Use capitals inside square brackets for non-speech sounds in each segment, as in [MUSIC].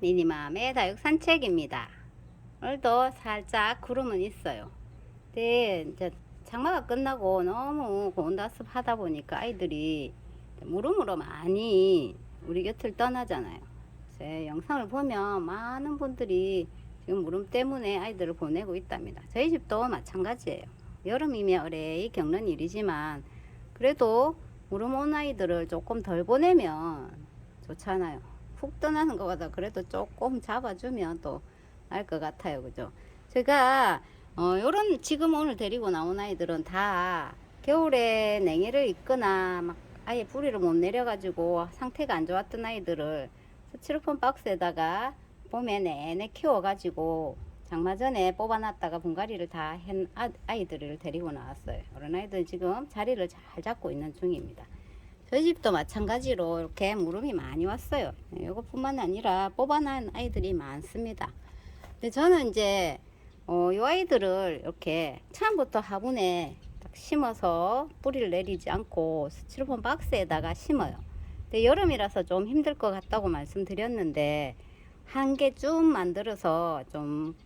미니맘의 다육 산책입니다. 오늘도 살짝 구름은 있어요. 근데 이제 장마가 끝나고 너무 고온다습 하다 보니까 아이들이 무름으로 많이 우리 곁을 떠나잖아요. 제 영상을 보면 많은 분들이 지금 무름 때문에 아이들을 보내고 있답니다. 저희 집도 마찬가지예요. 여름이면 어레이 겪는 일이지만 그래도 무름 온 아이들을 조금 덜 보내면 좋잖아요. 훅 떠나는 것보다 그래도 조금 잡아주면 또 나을 것 같아요. 그죠? 제가 어, 요런 지금 오늘 데리고 나온 아이들은 다 겨울에 냉해를 입거나 막 아예 뿌리를 못 내려가지고 상태가 안 좋았던 아이들을 스티로폼 박스에다가 봄에 내내 키워가지고 장마 전에 뽑아놨다가 분갈이를 다 한 아- 아이들을 데리고 나왔어요. 그런 아이들은 지금 자리를 잘 잡고 있는 중입니다. 저희 집도 마찬가지로 이렇게 무름이 많이 왔어요. 이것뿐만 아니라 뽑아난 아이들이 많습니다. 근데 저는 이제 어, 이 아이들을 이렇게 처음부터 화분에 딱 심어서 뿌리를 내리지 않고 스티로폼 박스에다가 심어요. 근데 여름이라서 좀 힘들 것 같다고 말씀드렸는데 한 개 쭉 만들어서 좀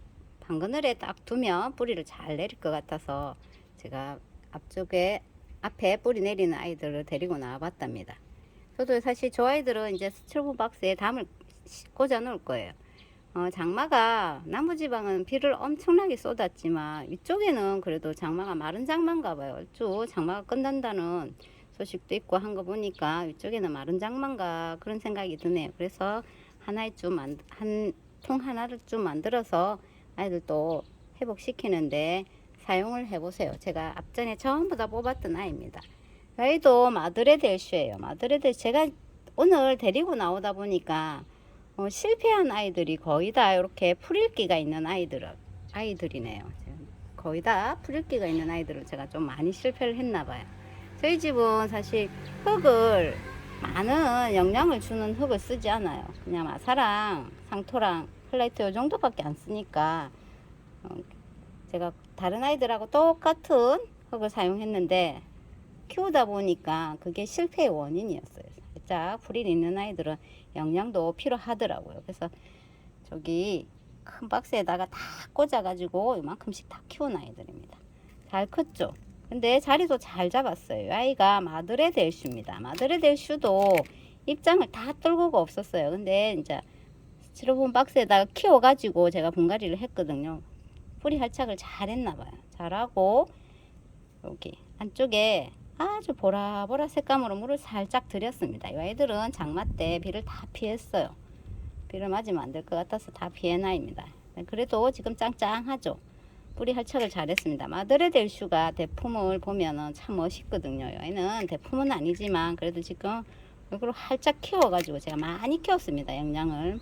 방그늘에 딱 두면 뿌리를 잘 내릴 것 같아서 제가 앞쪽에 앞에 뿌리 내리는 아이들을 데리고 나와봤답니다. 저도 사실 저 아이들은 이제 스티로폼 박스에 담을 꽂아 놓을 거예요. 어, 장마가 남부지방은 비를 엄청나게 쏟았지만 이쪽에는 그래도 장마가 마른 장마인가 봐요. 얼추 장마가 끝난다는 소식도 있고 한 거 보니까 이쪽에는 마른 장마인가 그런 생각이 드네요. 그래서 하나의 좀한통 하나를 좀 만들어서 아이들 또 회복시키는데 사용을 해보세요. 제가 앞전에 전부 다 뽑았던 아이입니다. 아이도 마드레델슈예요. 마드레델 제가 오늘 데리고 나오다 보니까 어, 실패한 아이들이 거의 다 이렇게 풀읽기가 있는 아이들 아이들이네요. 거의 다 풀읽기가 있는 아이들을 제가 좀 많이 실패를 했나 봐요. 저희 집은 사실 흙을 많은 영양을 주는 흙을 쓰지 않아요. 그냥 마사랑 상토랑 플라이트 요 정도밖에 안 쓰니까 어, 제가 다른 아이들하고 똑같은 흙을 사용했는데 키우다 보니까 그게 실패의 원인이었어요. 살짝 불이 있는 아이들은 영양도 필요하더라고요. 그래서 저기 큰 박스에다가 다 꽂아가지고 이만큼씩 다 키운 아이들입니다. 잘 컸죠? 근데 자리도 잘 잡았어요. 아이가 마드레 델슈입니다. 마드레 델슈도 입장을 다 뚫고가 없었어요. 근데 이제 스티로폼 박스에다가 키워가지고 제가 분갈이를 했거든요. 뿌리 활착을 잘 했나 봐요. 잘하고 여기 안쪽에 아주 보라보라 색감으로 물을 살짝 들였습니다. 이 아이들은 장마 때 비를 다 피했어요. 비를 맞으면 안 될 것 같아서 다 피해나입니다. 그래도 지금 짱짱하죠. 뿌리 활착을 잘했습니다. 마드레델 슈가 대품을 보면은 참 멋있거든요. 얘는 대품은 아니지만 그래도 지금 이걸 활짝 키워가지고 제가 많이 키웠습니다. 영양을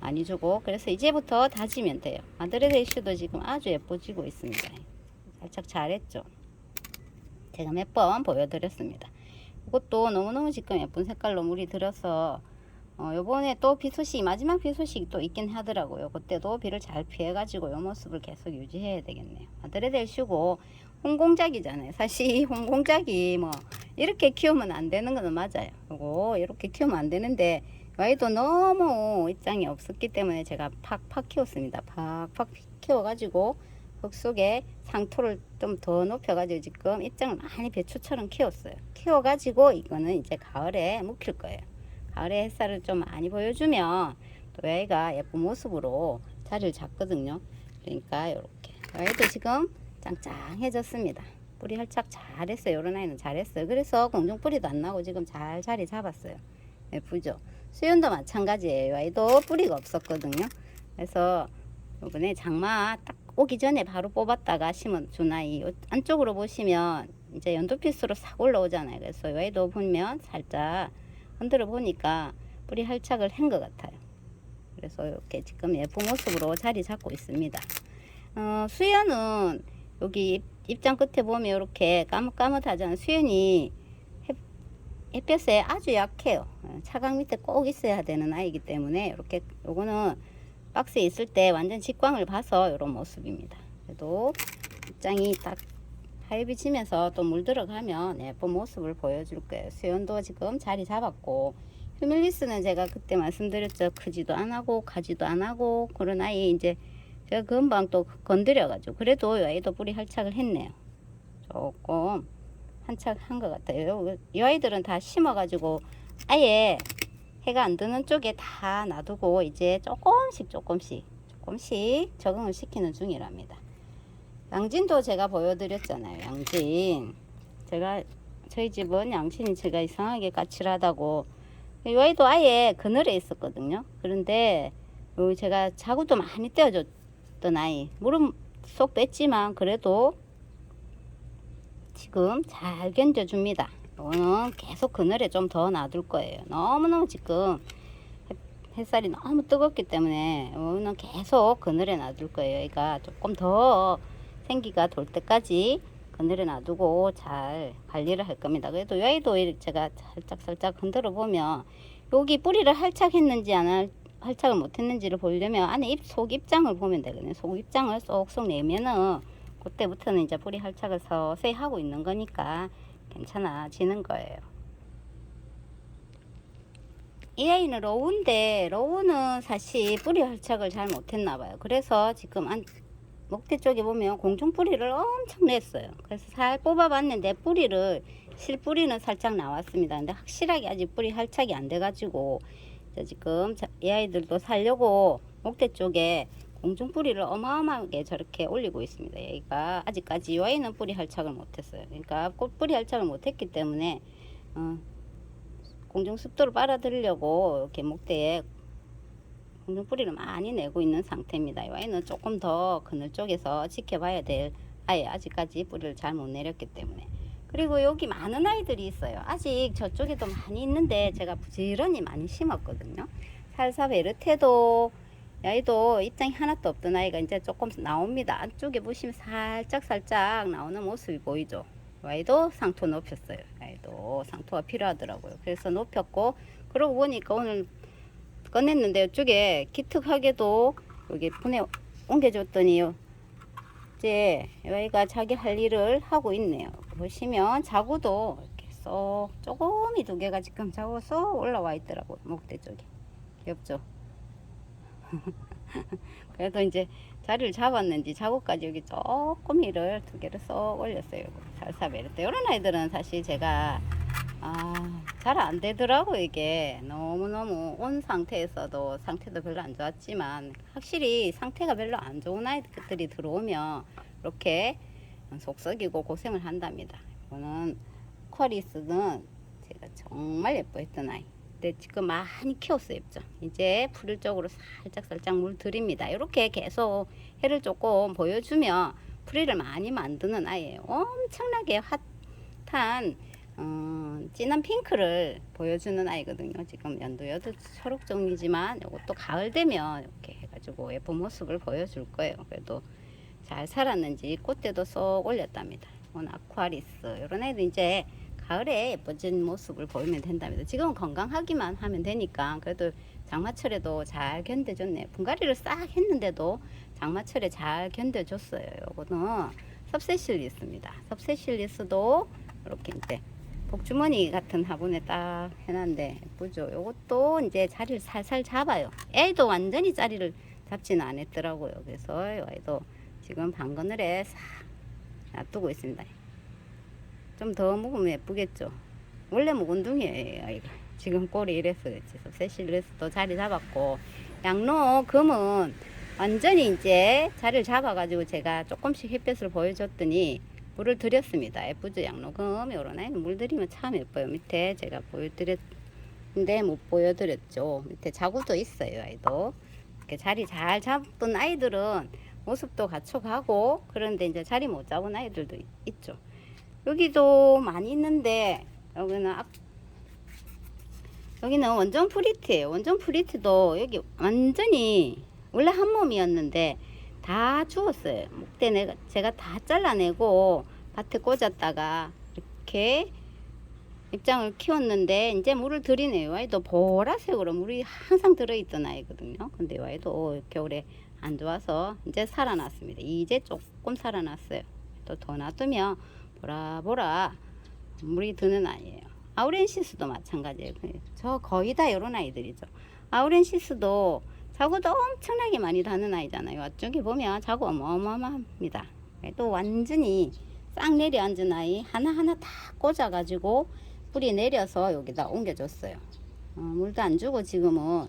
많이 주고 그래서 이제부터 다지면 돼요. 마드레델슈도 지금 아주 예뻐지고 있습니다. 살짝 잘했죠. 제가 몇 번 보여드렸습니다. 이것도 너무너무 지금 예쁜 색깔로 물이 들어서 어, 요번에 또 비 소식 마지막 비 소식이 또 있긴 하더라고요. 그때도 비를 잘 피해가지고 요 모습을 계속 유지해야 되겠네요. 아드레델 쉬고 홍공작이잖아요. 사실 이 홍공작이 뭐 이렇게 키우면 안 되는 거는 맞아요. 요거 이렇게 키우면 안 되는데 와이도 너무 입장이 없었기 때문에 제가 팍팍 키웠습니다. 팍팍 키워가지고 흙 속에 상토를 좀 더 높여가지고 지금 입장을 많이 배추처럼 키웠어요. 키워가지고 이거는 이제 가을에 묵힐 거예요. 가을에 햇살을 좀 많이 보여주면 또 애가 예쁜 모습으로 자리를 잡거든요. 그러니까 이렇게 애도 지금 짱짱해졌습니다. 뿌리 활착 잘했어요. 이런 아이는 잘했어요. 그래서 공중 뿌리도 안 나고 지금 잘 자리 잡았어요. 예쁘죠? 수연도 마찬가지예요. 아이도 뿌리가 없었거든요. 그래서 이번에 장마 딱 오기 전에 바로 뽑았다가 심은 요 안쪽으로 보시면 이제 연두피스로 싹 올라오잖아요. 그래서 얘도 보면 살짝 흔들어 보니까 뿌리 활착을 한 것 같아요. 그래서 이렇게 지금 예쁜 모습으로 자리 잡고 있습니다. 어, 수연은 여기 입- 입장 끝에 보면 이렇게 까뭇까뭇하잖아요. 수연이 햇- 햇볕에 아주 약해요. 어, 차광 밑에 꼭 있어야 되는 아이기 때문에 이렇게 요거는 박스에 있을 때 완전 직광을 봐서 이런 모습입니다. 그래도 입장이 딱 하얘 비치면서 또 물 들어가면 예쁜 모습을 보여줄 거예요. 수연도 지금 자리 잡았고 휴밀리스는 제가 그때 말씀드렸죠. 크지도 안 하고 가지도 안 하고 그런 아이 이제 제가 금방 또 건드려가지고 그래도 이 아이도 뿌리 활착을 했네요. 조금 한착한 것 같아요. 이 아이들은 다 심어가지고 아예 해가 안 드는 쪽에 다 놔두고 이제 조금씩 조금씩 조금씩 적응을 시키는 중이랍니다. 양진도 제가 보여드렸잖아요. 양진. 제가 저희 집은 양진이 제가 이상하게 까칠하다고 이 아이도 아예 그늘에 있었거든요. 그런데 요 제가 자구도 많이 떼어줬던 아이 물은 쏙 뺐지만 그래도 지금 잘 견뎌줍니다. 이거는 계속 그늘에 좀 더 놔둘 거예요. 너무너무 지금 햇- 햇살이 너무 뜨겁기 때문에 이거는 계속 그늘에 놔둘 거예요. 얘가 조금 더 생기가 돌 때까지 그늘에 놔두고 잘 관리를 할 겁니다. 그래도 이렇게 제가 살짝 살짝 흔들어 보면 여기 뿌리를 활착했는지 안 할- 활착을 못했는지를 보려면 안에 잎, 속 입장을 보면 되거든요. 속 입장을 쏙쏙 내면은 그때부터는 이제 뿌리 활착을 서서히 하고 있는 거니까 괜찮아지는 거예요. 이 아이는 로우인데 로우는 사실 뿌리 활착을 잘 못했나 봐요. 그래서 지금 안, 목대 쪽에 보면 공중 뿌리를 엄청 냈어요. 그래서 살 뽑아봤는데 뿌리를 실 뿌리는 살짝 나왔습니다. 근데 확실하게 아직 뿌리 활착이 안 돼가지고 지금 자- 이 아이들도 살려고 목대 쪽에 공중 뿌리를 어마어마하게 저렇게 올리고 있습니다. 얘가 아직까지 이 아이는 뿌리 활착을 못했어요. 그러니까 꽃 뿌리 활착을 못했기 때문에 어, 공중 습도를 빨아들이려고 이렇게 목대에 공중 뿌리를 많이 내고 있는 상태입니다. 이 아이는 조금 더 그늘 쪽에서 지켜봐야 될 아예 아직까지 뿌리를 잘 못 내렸기 때문에 그리고 여기 많은 아이들이 있어요. 아직 저쪽에도 많이 있는데 제가 부지런히 많이 심었거든요. 살사 베르테도 이 아이도 입장이 하나도 없던 아이가 이제 조금 나옵니다. 안쪽에 보시면 살짝 살짝 나오는 모습이 보이죠. 이 아이도 상토 높였어요. 이 아이도 상토가 필요하더라고요. 그래서 높였고 그러고 보니까 오늘 꺼냈는데 이쪽에 기특하게도 여기 분에 옮겨줬더니 이제 여기가 자기 할 일을 하고 있네요. 보시면 자구도 이렇게 쏙 조금이 두 개가 지금 쏙 올라와 있더라고요. 목대 쪽에. 귀엽죠? [LAUGHS] 그래도 이제 자리를 잡았는지 자구까지 여기 조금 이를 두 개를 쏙 올렸어요. 살사베르테. 이런 아이들은 사실 제가 아, 잘 안 되더라고 이게 너무너무 온 상태에서도 상태도 별로 안 좋았지만 확실히 상태가 별로 안 좋은 아이들이 들어오면 이렇게 속 썩이고 고생을 한답니다. 이거는 쿼리스는 제가 정말 예뻐했던 아이. 근데 지금 많이 키웠어요, 입죠. 이제 풀을 쪽으로 살짝 살짝 물 들입니다. 이렇게 계속 해를 조금 보여주면 풀이를 많이 만드는 아이예요. 엄청나게 핫한 어, 진한 핑크를 보여주는 아이거든요. 지금 연두여도 초록 종이지만 이것도 가을 되면 이렇게 해가지고 예쁜 모습을 보여줄 거예요. 그래도 잘 살았는지 꽃대도 쏙 올렸답니다. 이건 아쿠아리스 이런 애들 이제 가을에 예뻐진 모습을 보이면 된답니다. 지금은 건강하기만 하면 되니까 그래도 장마철에도 잘 견뎌줬네요. 분갈이를 싹 했는데도 장마철에 잘 견뎌줬어요. 요거는 섭세실리스입니다. 섭세실리스도 이렇게 이제 복주머니 같은 화분에 딱 해놨는데 예쁘죠. 요것도 이제 자리를 살살 잡아요. 애도 완전히 자리를 잡지는 않았더라고요. 그래서 애도 지금 방 그늘에 싹 놔두고 있습니다. 좀 더 먹으면 예쁘겠죠. 원래 묵은둥이에요, 아이가. 지금 꼴이 이래서 그렇지. 섭세실리스도 자리 잡았고 양로 금은 완전히 이제 자리를 잡아가지고 제가 조금씩 햇볕을 보여줬더니 물을 드렸습니다. 예쁘죠 양로금 요런 아이는 물 들이면 참 예뻐요. 밑에 제가 보여드렸는데 못 보여드렸죠. 밑에 자구도 있어요 아이도. 이렇게 자리 잘 잡은 아이들은 모습도 갖춰가고 그런데 이제 자리 못 잡은 아이들도 있- 있죠. 여기도 많이 있는데 여기는 앞 여기는 원전 프리트예요. 원전 프리트도 여기 완전히 원래 한 몸이었는데 다 죽었어요. 목대 내가 제가 다 잘라내고 밭에 꽂았다가 이렇게 입장을 키웠는데 이제 물을 들이네요. 아이도 보라색으로 물이 항상 들어있던 아이거든요. 근데 아이도 겨울에 안 좋아서 이제 살아났습니다. 이제 조금 살아났어요. 또 더 놔두면 보라 보라 물이 드는 아이예요. 아우렌시스도 마찬가지예요. 그- 저 거의 다 이런 아이들이죠. 아우렌시스도 자구도 엄청나게 많이 다는 아이잖아요. 이쪽에 보면 자구 어마어마합니다. 또 완전히 싹 내려앉은 아이 하나하나 다 꽂아가지고 뿌리 내려서 여기다 옮겨줬어요. 어, 물도 안 주고 지금은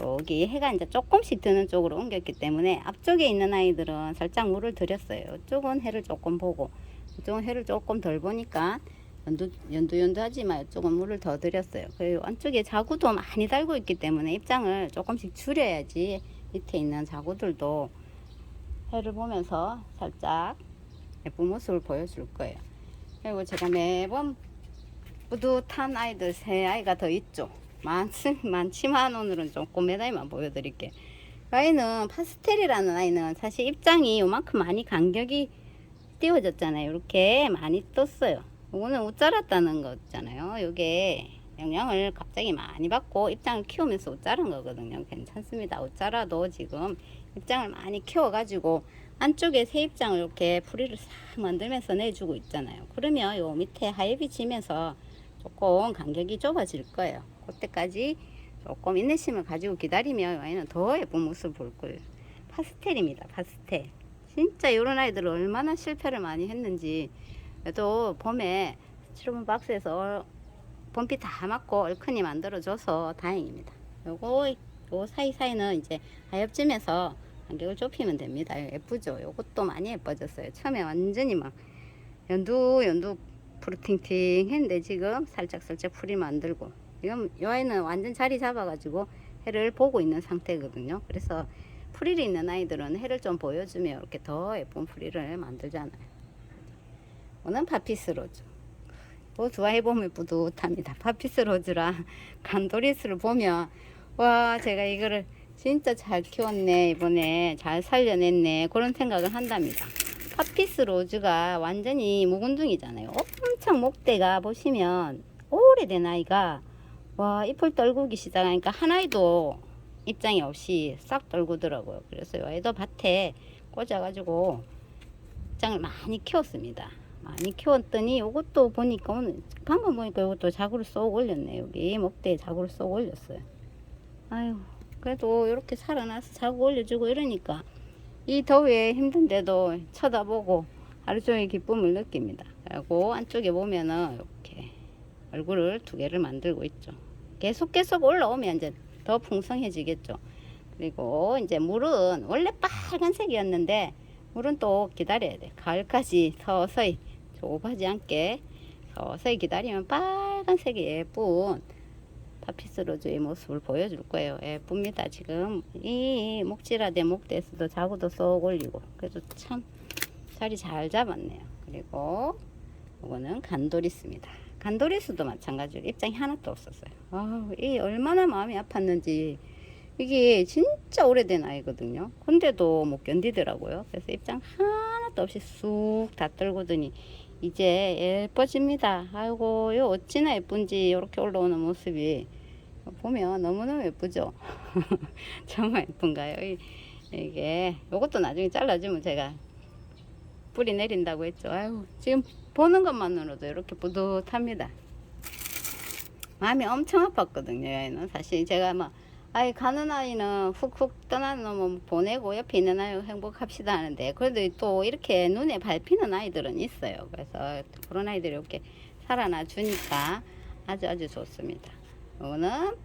여기 해가 이제 조금씩 드는 쪽으로 옮겼기 때문에 앞쪽에 있는 아이들은 살짝 물을 들였어요. 이쪽은 해를 조금 보고 이쪽은 해를 조금 덜 보니까 연두 연두 연두하지만 이쪽은 물을 더 들였어요. 그리고 안쪽에 자구도 많이 달고 있기 때문에 입장을 조금씩 줄여야지 밑에 있는 자구들도 해를 보면서 살짝 예쁜 모습을 보여줄 거예요. 그리고 제가 매번 뿌듯한 아이들 세 아이가 더 있죠. 많지, 많지만 오늘은 조금 몇 아이만 보여드릴게요. 그 아이는 파스텔이라는 아이는 사실 입장이 요만큼 많이 간격이 띄워졌잖아요. 이렇게 많이 떴어요. 이거는 옷 자랐다는 거잖아요. 요게 영양을 갑자기 많이 받고 입장을 키우면서 옷 자란 거거든요. 괜찮습니다. 옷 자라도 지금 입장을 많이 키워가지고 안쪽에 새 입장을 이렇게 풀이를 싹 만들면서 내주고 있잖아요. 그러면 요 밑에 하엽이 지면서 조금 간격이 좁아질 거예요. 그때까지 조금 인내심을 가지고 기다리면 아이는 더 예쁜 모습 볼 거예요. 파스텔입니다. 파스텔. 진짜 이런 아이들 얼마나 실패를 많이 했는지 그래도 봄에 스티로폼 박스에서 봄비 다 맞고 얼큰이 만들어줘서 다행입니다. 요거 요 사이사이는 이제 하엽쯤에서 간격을 좁히면 됩니다. 예쁘죠? 요것도 많이 예뻐졌어요. 처음에 완전히 막 연두 연두 푸르팅팅 했는데 지금 살짝 살짝 풀이 만들고 지금 요 아이는 완전 자리 잡아가지고 해를 보고 있는 상태거든요. 그래서 풀이 있는 아이들은 해를 좀 보여주면 이렇게 더 예쁜 풀이를 만들잖아요. 오늘 파피스 로즈. 뭐 좋아해보면 뿌듯합니다. 파피스 로즈랑 [LAUGHS] 간도리스를 보면 와 제가 이거를 진짜 잘 키웠네 이번에 잘 살려냈네 그런 생각을 한답니다. 파피스 로즈가 완전히 묵은둥이잖아요. 엄청 목대가 보시면 오래된 아이가 와 잎을 떨구기 시작하니까 한 아이도 입장이 없이 싹 떨구더라고요. 그래서 이 아이도 밭에 꽂아가지고 입장을 많이 키웠습니다. 많이 키웠더니 이것도 보니까 오늘 방금 보니까 이것도 자구를 쏙 올렸네 여기 목대에 자구를 쏙 올렸어요. 아유 그래도 이렇게 살아나서 자구 올려주고 이러니까 이 더위에 힘든데도 쳐다보고 하루 종일 기쁨을 느낍니다. 그리고 안쪽에 보면은 이렇게 얼굴을 두 개를 만들고 있죠. 계속 계속 올라오면 이제 더 풍성해지겠죠. 그리고 이제 물은 원래 빨간색이었는데 물은 또 기다려야 돼. 가을까지 서서히 좁아지 않게 서서히 기다리면 빨간색의 예쁜 파피스로즈의 모습을 보여줄 거예요. 예쁩니다. 지금 이 목질화된 목대에서도 자구도 쏙 올리고 그래도 참 자리 잘 잡았네요. 그리고 이거는 간도리스입니다. 간도리스도 마찬가지로 입장이 하나도 없었어요. 아, 이 얼마나 마음이 아팠는지 이게 진짜 오래된 아이거든요. 근데도 못 견디더라고요. 그래서 입장 하나도 없이 쑥 다 떨고더니 이제 예뻐집니다. 아이고, 요 어찌나 예쁜지 이렇게 올라오는 모습이 보면 너무너무 예쁘죠? [LAUGHS] 정말 예쁜가요? 이- 이게 요것도 나중에 잘라주면 제가 뿌리 내린다고 했죠. 아유, 지금 보는 것만으로도 이렇게 뿌듯합니다. 마음이 엄청 아팠거든요. 얘는 사실 제가 막 아이 가는 아이는 훅훅 떠나는 놈은 보내고 옆에 있는 아이 행복합시다 하는데 그래도 또 이렇게 눈에 밟히는 아이들은 있어요. 그래서 그런 아이들이 이렇게 살아나 주니까 아주 아주 좋습니다. 요거는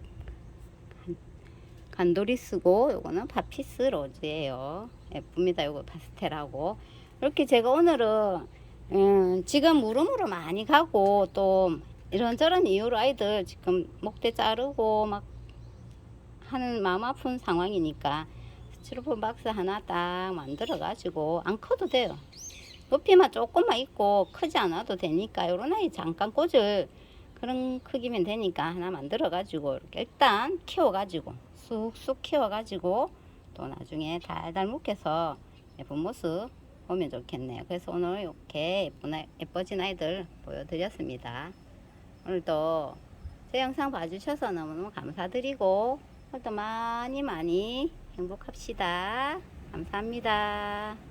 간도리스고 요거는 파피스 로즈예요. 예쁩니다. 요거 파스텔하고 이렇게 제가 오늘은 음, 지금 무릎으로 많이 가고 또 이런저런 이유로 아이들 지금 목대 자르고 막 하는 마음 아픈 상황이니까 스티로폼 박스 하나 딱 만들어 가지고 안 커도 돼요. 높이만 조금만 있고 크지 않아도 되니까 요런 아이 잠깐 꽂을 그런 크기면 되니까 하나 만들어 가지고 이렇게 일단 키워 가지고 쑥쑥 키워 가지고 또 나중에 달달 묵혀서 예쁜 모습 보면 좋겠네요. 그래서 오늘 이렇게 예쁜 아이, 예뻐진 아이들 보여드렸습니다. 오늘도 제 영상 봐주셔서 너무너무 감사드리고 오늘도 많이 많이 행복합시다. 감사합니다.